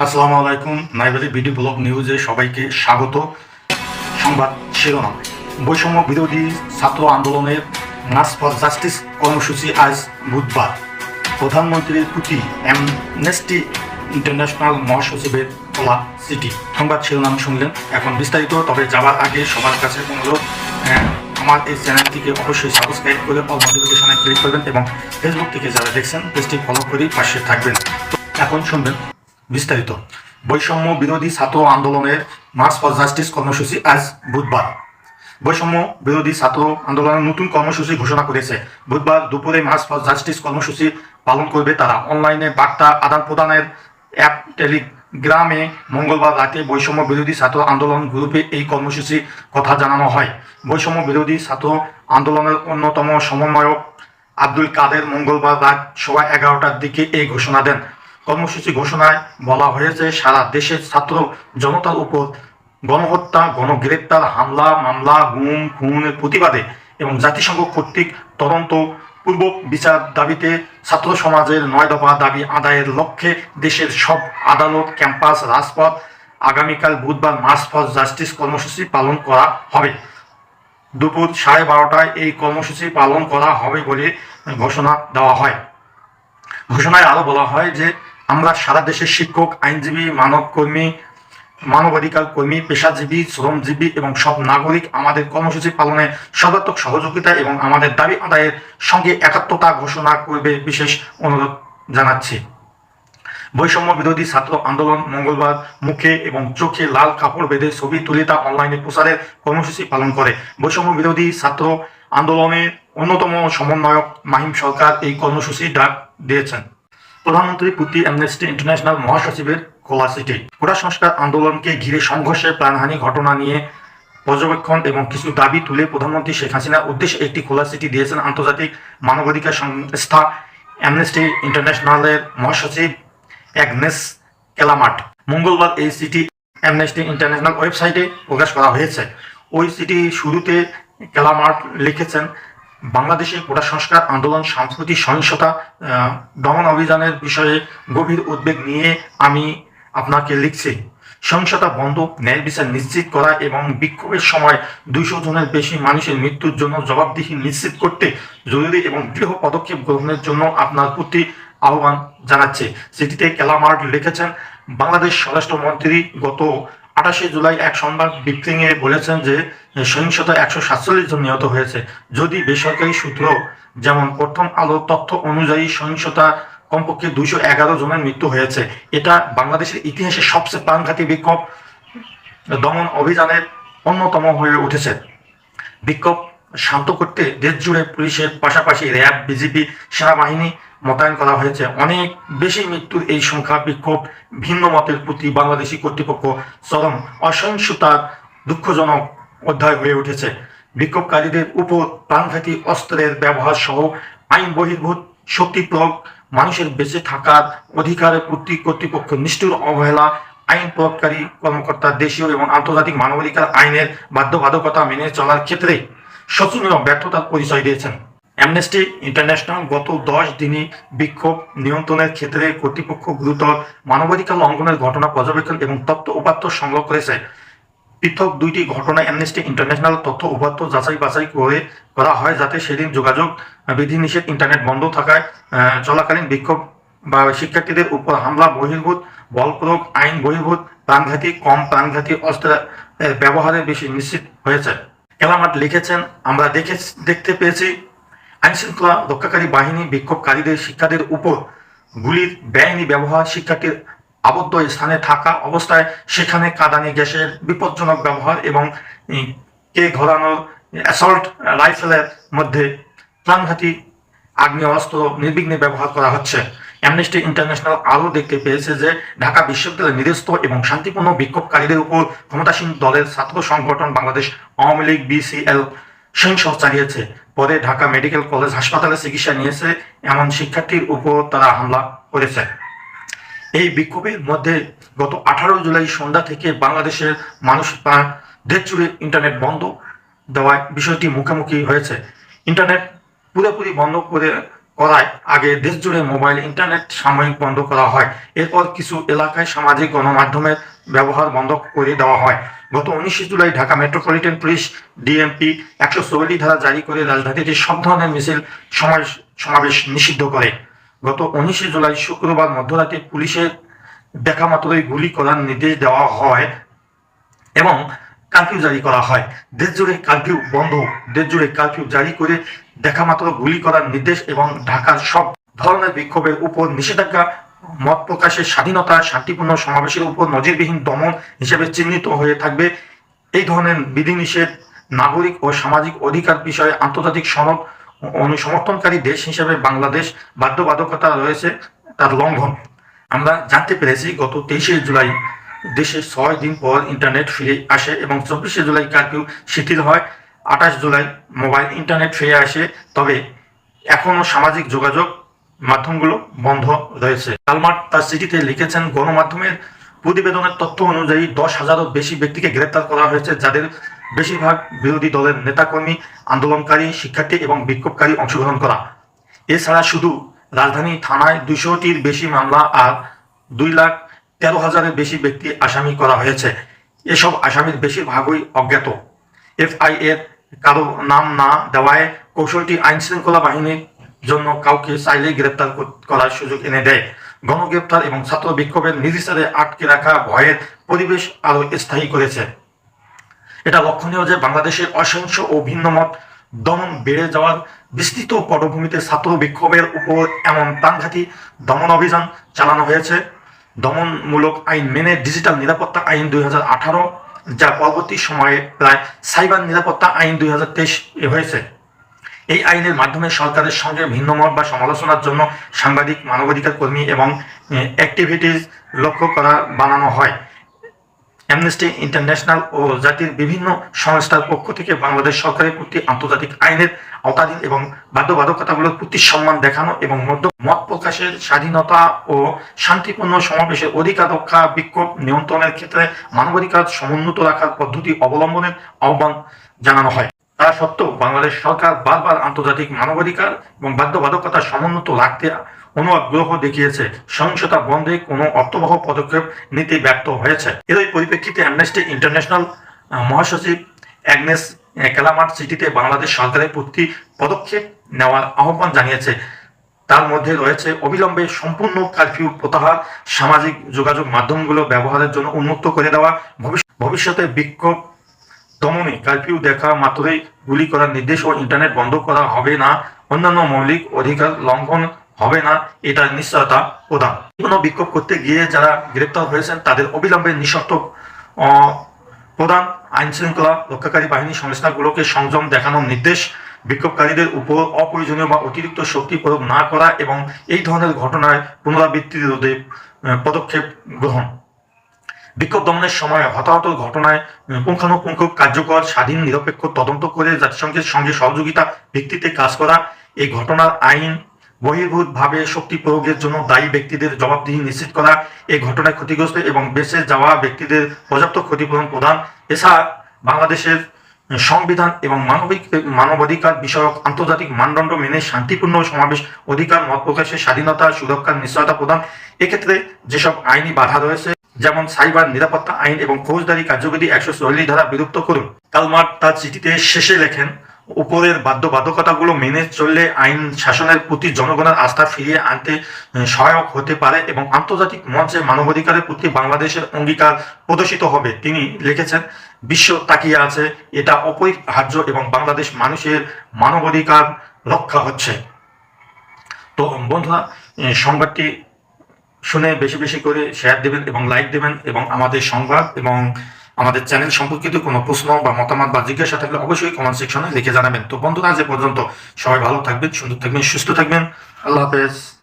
আসসালামু আলাইকুম নাইবারি BD blog নিউজে সবাইকে স্বাগত। সংবাদ শিরোনাম। বৈষম্য বিরোধী ছাত্র আন্দোলনের মাস ফর জাস্টিস কর্মসূচি আজ বুধবার। প্রধানমন্ত্রীর প্রতি অ্যামনেস্টি ইন্টারন্যাশনাল মহাসচিবের খোলা সিটি সংবাদ শিরোনাম শুনলেন এখন বিস্তারিত তবে যাওয়ার আগে সবার কাছে অনুরোধ আহ, আমার এই চ্যানেলটিকে অবশ্যই সাবস্ক্রাইব করে অল নোটিফিকেশনে ক্লিক করবেন এবং ফেসবুক থেকে যারা দেখছেন পেজটি ফলো করে পাশে থাকবেন। এখন শুনবেন বিস্তারিত। বৈষম্য বিরোধী ছাত্র আন্দোলনের মার্চ ফর জাস্টিস কর্মসূচি আজ বুধবার। বৈষম্য বিরোধী ছাত্র আন্দোলনের নতুন কর্মসূচি ঘোষণা করেছে। বুধবার দুপুরে মার্চ ফর জাস্টিস কর্মসূচি পালন করবে তারা। অনলাইনে বার্তা আদান প্রদানের অ্যাপ টেলিগ্রামে মঙ্গলবার রাতে বৈষম্য বিরোধী ছাত্র আন্দোলন গ্রুপে এই কর্মসূচি কথা জানানো হয়। বৈষম্য বিরোধী ছাত্র আন্দোলনের অন্যতম সমন্বয়ক আব্দুল কাদের মঙ্গলবার রাত সোয়া এগারোটার দিকে এই ঘোষণা দেন। কর্মসূচি ঘোষণায় বলা হয়েছে, সারা দেশের ছাত্র জনতার উপর গণহত্যা, গণগ্রেপ্তার, হামলা, মামলা, গুম, খুনের প্রতিবাদে এবং জাতিসংঘ কর্তৃক তদন্ত পূর্বক বিচার দাবিতে ছাত্র সমাজের নয় দফা দাবি আদায়ের লক্ষ্যে দেশের সব আদালত, ক্যাম্পাস, রাজপথ, আগামীকাল বুধবার মার্চ ফর জাস্টিস কর্মসূচি পালন করা হবে। দুপুর সাড়ে বারোটায় এই কর্মসূচি পালন করা হবে বলে ঘোষণা দেওয়া হয়। ঘোষণায় আরও বলা হয় যে আমরা সারা দেশের শিক্ষক, আইনজীবী, মানবকর্মী, মানবাধিকার কর্মী, পেশাজীবী, শ্রমজীবী এবং সব নাগরিক আমাদের কর্মসূচি পালনে সর্বাত্মক সহযোগিতা এবং আমাদের দাবি আদায়ের সঙ্গে একাত্মতা ঘোষণা করবে বিশেষ অনুরোধ জানাচ্ছি। বৈষম্য বিরোধী ছাত্র আন্দোলন মঙ্গলবার মুখে এবং চোখে লাল কাপড় বেঁধে ছবি তুলে তা অনলাইনে প্রচারের কর্মসূচি পালন করে। বৈষম্য বিরোধী ছাত্র আন্দোলনের অন্যতম সমন্বয়ক মাহিম সরকার এই কর্মসূচি ডাক দিয়েছেন। প্রধানমন্ত্রী প্রতি অ্যামনেস্টি ইন্টারন্যাশনাল মহাসচিবের খোলা সিটি কোটা সংস্কার আন্দোলনকে ঘিরে সংঘর্ষের প্রাণহানি ঘটনা নিয়ে পর্যবেক্ষণ এবং কিছু দাবি তুলে প্রধানমন্ত্রী শেখ হাসিনার উদ্দেশ্যে একটি খোলা চিঠি দিয়েছেন আন্তর্জাতিক মানবাধিকার সংস্থা অ্যামনেস্টি ইন্টারন্যাশনালের মহাসচিব অ্যাগনেস কেলামাট। মঙ্গলবার এই চিঠি অ্যামনেস্টি ইন্টারন্যাশনাল ওয়েবসাইটে প্রকাশ করা হয়েছে। ওই চিঠি শুরুতে কেলামার্ট লিখেছেন বাংলাদেশে কোটা সংস্কার, আন্দোলন, সাম্প্রতিক সহিংসতা দমন অভিযানের বিষয়ে গভীর উদ্বেগ নিয়ে আমি আপনাকে লিখছি, সহিংসতা বন্ধ, ন্যায় বিচার নিশ্চিত করা এবং বিক্ষোভের সময় দুইশো জনের বেশি মানুষের মৃত্যুর জন্য জবাবদিহি নিশ্চিত করতে জরুরি এবং দৃঢ় পদক্ষেপ গ্রহণের জন্য আপনার প্রতি আহ্বান জানাচ্ছে। চিঠিতে কেলামার্ট লিখেছেন বাংলাদেশ স্বরাষ্ট্রমন্ত্রী গত আঠাশে জুলাই এক সংবাদ বিবৃতিতে বলেছেন যে, সহিংসতা একশো সাতচল্লিশ জন নিহত হয়েছে, যদি বেসরকারি সূত্র যেমন প্রথম আলো তথ্য অনুযায়ী সহিংসতা কমপক্ষে দুইশো এগারো জনের মৃত্যু হয়েছে, এটা বাংলাদেশের ইতিহাসে সবচেয়ে প্রাণঘাতী বিক্ষোভ, দমন অভিযানের অন্যতম হয়ে উঠেছে। বিক্ষোভ শান্ত করতে দেশ জুড়ে পুলিশের পাশাপাশি র্যাব, বিজিবি, সেনাবাহিনী মোতায়েন করা হয়েছে। অনেক বেশি মৃত্যুর এই সংখ্যা বিক্ষোভ ভিন্ন মতের প্রতি বাংলাদেশি কর্তৃপক্ষ চরম অসহিংসতার দুঃখজনক অধ্যায় হয়ে উঠেছে। বিক্ষোভকারীদের উপর প্রাণঘাতী অস্ত্রের ব্যবহার সহ আইন বহির্ভূত শক্তি প্রয়োগ, মানুষের বেঁচে থাকার অধিকারের প্রতি কর্তৃপক্ষ নিষ্ঠুর অবহেলা, আইন প্রয়োগকারী কর্মকর্তা দেশীয় এবং আন্তর্জাতিক মানবাধিকার আইনের বাধ্যবাধকতা মেনে চলার ক্ষেত্রে শোচনীয় ব্যর্থতার পরিচয় দিয়েছেন। অ্যামনেস্টি ইন্টারন্যাশনাল গত দশ দিনে বিক্ষোভ নিয়ন্ত্রণের ক্ষেত্রে কর্তৃপক্ষ গুরুতর মানবাধিকার লঙ্ঘনের ঘটনা পর্যবেক্ষণ এবং তথ্য উপাত্ত সংগ্রহ করেছে। পৃথক দুইটি ঘটনা অ্যামনেস্টি ইন্টারন্যাশনাল তথ্য উপাত্ত যাচাই বাছাই করে করা হয় যাতে সেদিন যোগাযোগ বিধিনিষেধ ইন্টারনেট বন্ধ থাকায় চলাকালীন বিক্ষোভ বা শিক্ষার্থীদের উপর হামলা বহির্ভূত বল প্রয়োগ আইন বহির্ভূত প্রাণঘাতী কম প্রাণঘাতী অস্ত্রের আহ, ব্যবহারের বেশি নিশ্চিত হয়েছে। এলামাট লিখেছেন আমরা দেখে দেখতে পেয়েছি আইনশৃঙ্খলা রক্ষাকারী বাহিনী বিক্ষোভকারীদের শিক্ষার্থীদের উপর গুলির বেআইনি ব্যবহার শিক্ষার্থীর আবদ্ধ স্থানে থাকা অবস্থায় সেখানে কাঁদানি, গ্যাসের বিপজ্জনক ব্যবহার এবং কে ঘোরানোর অ্যাসল্ট রাইফেলের মধ্যে প্রাণঘাতী আগ্নেয় অস্ত্র নির্বিঘ্নে ব্যবহার করা হচ্ছে। অ্যামনেস্টি ইন্টারন্যাশনাল আরও দেখতে পেয়েছে যে, ঢাকা বিশ্ববিদ্যালয়ের নিরস্ত এবং শান্তিপূর্ণ বিক্ষোভকারীদের উপর ক্ষমতাসীন দলের ছাত্র সংগঠন বাংলাদেশ আওয়ামী লীগ বিসিএল সহিংস চালিয়েছে। পরে ঢাকা মেডিকেল কলেজ হাসপাতালে চিকিৎসা নিয়েছে। এমন শিক্ষার্থীর উপর তারা হামলা করেছে। এই বিক্ষোভের মধ্যে গত আঠারো জুলাই সন্ধ্যা থেকে বাংলাদেশের মানুষ তার দেশ জুড়ে ইন্টারনেট বন্ধ দেওয়ায় বিষয়টি মুখোমুখি হয়েছে। ইন্টারনেট পুরোপুরি বন্ধ করে করায় আগে দেশ জুড়ে মোবাইল, ইন্টারনেট সাময়িক বন্ধ করা হয়। এরপর কিছু এলাকায় সামাজিক গণমাধ্যমের ব্যবহার বন্ধ করে দেওয়া হয়। গত উনিশে July Dhaka metropolitan police DMP একশো চল্লিশ ধারা জারি করে রাজধানীতে সব ধরনের মিছিল সমাবেশ সমাবেশ নিষিদ্ধ করে। গত উনিশে জুলাই শুক্রবার মধ্যরাতে পুলিশের দেখা মাত্রই গুলি করার নির্দেশ দেওয়া হয় এবং কারফিউ জারি করা হয়। দেশ জুড়ে কারফিউ বন্ধ। দেশ জুড়ে কারফিউ জারি করে দেখা মাত্র গুলি করার নির্দেশ এবং ঢাকার সব ধরনের বিক্ষোভের উপর নিষেধাজ্ঞা মত প্রকাশের স্বাধীনতা, শান্তিপূর্ণ সমাবেশের উপর নজিরবিহীন দমন হিসেবে চিহ্নিত হয়ে থাকবে। এই ধরনের বিধিনিষেধ নাগরিক ও সামাজিক অধিকার বিষয়ে আন্তর্জাতিক সনদ অনুসমর্থনকারী দেশ হিসেবে বাংলাদেশ বাধ্যবাধকতা রয়েছে তার লঙ্ঘন। আমরা জানতে পেরেছি, গত তেইশে জুলাই দেশে ছয় দিন পর ইন্টারনেট ফিরে আসে এবং চব্বিশে জুলাই কারফিউ শিথিল হয়। আঠাশ জুলাই মোবাইল ইন্টারনেট ফিরে আসে। তবে এখনও সামাজিক যোগাযোগ মাধ্যমগুলো বন্ধ রয়েছে। কালমার্ট তার চিঠিতে লিখেছেন, গণমাধ্যমের প্রতিবেদনের তথ্য অনুযায়ী দশ হাজারও বেশি ব্যক্তিকে গ্রেপ্তার করা হয়েছে, যাদের বেশিরভাগ বিরোধী দলের নেতাকর্মী, আন্দোলনকারী, শিক্ষার্থী এবং বিক্ষোভকারী অংশগ্রহণ করা। এছাড়া শুধু রাজধানী থানায় দুশোটির বেশি মামলা আর দুই লাখ তেরো হাজারের বেশি ব্যক্তি আসামি করা হয়েছে। এসব আসামির বেশিরভাগই অজ্ঞাত। এফআই এর কারও নাম না দেওয়ায় কৌশলটি আইন শৃঙ্খলা বাহিনীর জন্য কাউকে চাইলেই গ্রেপ্তার করার সুযোগ এনে দেয়। গণগ্রেপ্তার এবং ছাত্র বিক্ষোভের নির্বিচারে আটকে রাখা ভয়ের পরিবেশ আরও স্থায়ী করেছে। এটা লক্ষণীয় যে বাংলাদেশের অসংখ্য ও ভিন্নমত দমন বেড়ে যাওয়ার বিস্তৃত পটভূমিতে ছাত্র বিক্ষোভের উপর এমন প্রাণঘাতী দমন অভিযান চালানো হয়েছে। দমনমূলক আইন মেনে ডিজিটাল নিরাপত্তা আইন দুই হাজার আঠারো যা পরবর্তী সময়ে প্রায় সাইবার নিরাপত্তা আইন দুই হয়েছে। এই আইনের মাধ্যমে সরকারের সঙ্গে ভিন্নমত বা সমালোচনার জন্য সাংবাদিক, মানবাধিকার কর্মী এবং অ্যাক্টিভিটিস লক্ষ্য করা, বানানো হয়। অ্যামনেস্টি ইন্টারন্যাশনাল ও জাতির বিভিন্ন সংস্থার পক্ষ থেকে বাংলাদেশ সরকারের প্রতি আন্তর্জাতিক আইনের আওতাধীন এবং বাধ্যবাধকতাগুলোর প্রতি সম্মান দেখানো এবং মধ্য- মত প্রকাশের স্বাধীনতা ও শান্তিপূর্ণ সমাবেশের অধিকার রক্ষা বিক্ষোভ নিয়ন্ত্রণের ক্ষেত্রে মানবাধিকার সমুন্নত রাখার পদ্ধতি অবলম্বনের আহ্বান জানানো হয়। তা সত্ত্বেও বাংলাদেশ সরকার বারবার আন্তর্জাতিক মানবাধিকার এবং বাধ্যবাধকতা সমুন্নত রাখতে অনুগ্রহ দেখিয়েছে। সহিংসতা বন্ধে কোনো অর্থবহ পদক্ষেপ নিতে ব্যর্থ হয়েছে। এরই পরিপ্রেক্ষিতে অ্যামনেস্টি ইন্টারন্যাশনাল মহাসচিব অ্যাগনেস আহ, ক্যালামার্ট সিটিতে বাংলাদেশ সরকারের প্রতি পদক্ষেপ নেওয়ার আহ্বান জানিয়েছে। তার মধ্যে রয়েছে অবিলম্বে সম্পূর্ণ কারফিউ প্রত্যাহার সামাজিক যোগাযোগ মাধ্যমগুলো ব্যবহারের জন্য উন্মুক্ত করে দেওয়া ভবিষ্য- ভবিষ্যতে বিক্ষোভ দমনে কারফিউ দেখা মাত্রই গুলি করার নির্দেশ ও ইন্টারনেট বন্ধ করা হবে না, অন্যান্য মৌলিক অধিকার লঙ্ঘন হবে না এটার নিশ্চয়তা প্রদান। কোনো বিক্ষোভ করতে গিয়ে যারা গ্রেপ্তার হয়েছেন, তাদের অবিলম্বে নিঃশর্ত প্রদান আইন শৃঙ্খলা রক্ষাকারী বাহিনী সংস্থাগুলোকে সংযম দেখানোর নির্দেশ বিক্ষোভকারীদের উপর অপ্রয়োজনীয় বা অতিরিক্ত শক্তি প্রয়োগ না করা এবং এই ধরনের ঘটনায় পুনরাবৃত্তি রোধে পদক্ষেপ গ্রহণ। বিক্ষোভ দমনের সময় হতাহত ঘটনায় পুঙ্খানুপুঙ্খ কার্যকর, স্বাধীন, নিরপেক্ষ তদন্ত করে জাতিসংঘের সঙ্গে সহযোগিতা ভিত্তিতে কাজ করা, এই ঘটনার আইন বহির্ভূত ভাবে শক্তি প্রয়োগের জন্য দায়ী ব্যক্তিদের জবাবদিহি নিশ্চিত করা, এই ঘটনায় ক্ষতিগ্রস্ত এবং বেঁচে যাওয়া ব্যক্তিদের পর্যাপ্ত ক্ষতিপূরণ প্রদান, এছাড়া বাংলাদেশের সংবিধান এবং মানবিক, মানবাধিকার বিষয়ক আন্তর্জাতিক মানদণ্ড মেনে শান্তিপূর্ণ সমাবেশ অধিকার মত প্রকাশের স্বাধীনতা, সুরক্ষার নিশ্চয়তা প্রদান, এক্ষেত্রে যেসব আইনি বাধা রয়েছে যেমন সাইবার নিরাপত্তা আইন এবং ফৌজদারি কার্যবিধি একশো চল্লিশ ধারা বিলুপ্ত করুন। কালমার্ট তার চিঠিতে শেষে লেখেন, উপরের বাধ্যবাধকতাগুলো মেনে চললে আইন শাসনের প্রতি জনগণের আস্থা ফিরিয়ে আনতে সহায়ক হতে পারে এবং আন্তর্জাতিক মঞ্চে মানবাধিকারের প্রতি বাংলাদেশের অঙ্গীকার প্রদর্শিত হবে। তিনি লিখেছেন, বিশ্ব তাকিয়ে আছে, এটা অপরিহার্য এবং বাংলাদেশ মানুষের মানবাধিকার রক্ষা হচ্ছে। তো বন্ধুরা সংবাদটি শুনে বেশি বেশি করে শেয়ার দেবেন এবং লাইক দেবেন এবং আমাদের সংবাদ এবং আমাদের চ্যানেল সম্পর্কিত কোনো প্রশ্ন বা মতামত বা জিজ্ঞাসা থাকলে অবশ্যই কমেন্ট সেকশনে লিখে জানাবেন। তো বন্ধুরা, আজ পর্যন্ত সবাই ভালো থাকবেন, সুন্দর থাকবেন, সুস্থ থাকবেন। আল্লাহ হাফেজ।